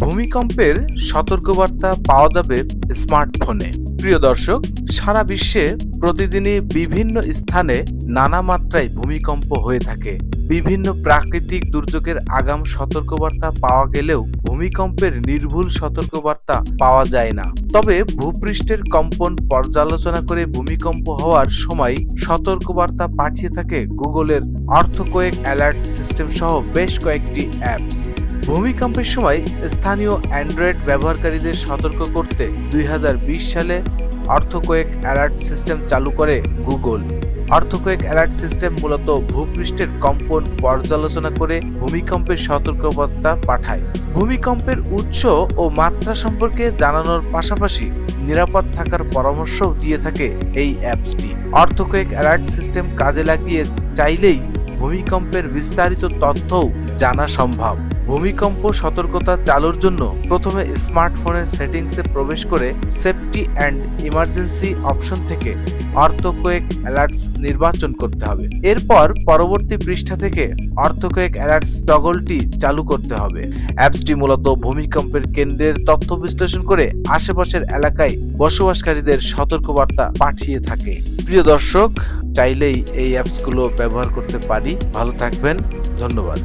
ভূমিকম্পের সতর্কবার্তা পাওয়া যাবে স্মার্টফোনে। প্রিয় দর্শক, সারা বিশ্বে প্রতিদিনই বিভিন্ন স্থানে নানা মাত্রায় ভূমিকম্প হয়ে থাকে। বিভিন্ন প্রাকৃতিক দুর্যোগের আগাম সতর্কবার্তা পাওয়া গেলেও ভূমিকম্পের নির্ভুল সতর্কবার্তা পাওয়া যায় না। তবে ভূপৃষ্ঠের কম্পন পর্যালোচনা করে ভূমিকম্প হওয়ার সময় সতর্কবার্তা পাঠিয়ে থাকে গুগলের অর্থকোয়েক অ্যালার্ট সিস্টেম সহ বেশ কয়েকটি অ্যাপস। ভূমিকম্পের সময় স্থানীয় অ্যান্ড্রয়েড ব্যবহারকারীদের সতর্ক করতে দুই হাজার বিশ সালে অর্থকোয়েক অ্যালার্ট সিস্টেম চালু করে গুগল। অর্থকোয়েক অ্যালার্ট সিস্টেম মূলত ভূপৃষ্ঠের কম্পন পর্যালোচনা করে ভূমিকম্পের সতর্কবার্তা পাঠায়। ভূমিকম্পের উৎস ও মাত্রা সম্পর্কে জানানোর পাশাপাশি নিরাপদ থাকার পরামর্শও দিয়ে থাকে এই অ্যাপসটি। অর্থকোয়েক অ্যালার্ট সিস্টেম কাজে লাগিয়ে চাইলেই ভূমিকম্পের বিস্তারিত তথ্যও জানা সম্ভব। ভূমিকম্প সতর্কতা চালুর জন্য প্রথমে স্মার্টফোনের সেটিংসে প্রবেশ করে সেফটি অ্যান্ড ইমার্জেন্সি অপশন থেকে অর্থকোয়েক অ্যালার্টস নির্বাচন করতে হবে। এরপর পরবর্তী পৃষ্ঠা থেকে অর্থকোয়েক অ্যালার্টস টগলটি চালু করতে হবে। অ্যাপসটি মূলত ভূমিকম্পের কেন্দ্রের তথ্য বিশ্লেষণ করে আশেপাশের এলাকায় বসবাসকারীদের সতর্কবার্তা পাঠিয়ে থাকে। প্রিয় দর্শক, চাইলেই এই অ্যাপসগুলো ব্যবহার করতে পারি। ভালো থাকবেন। ধন্যবাদ।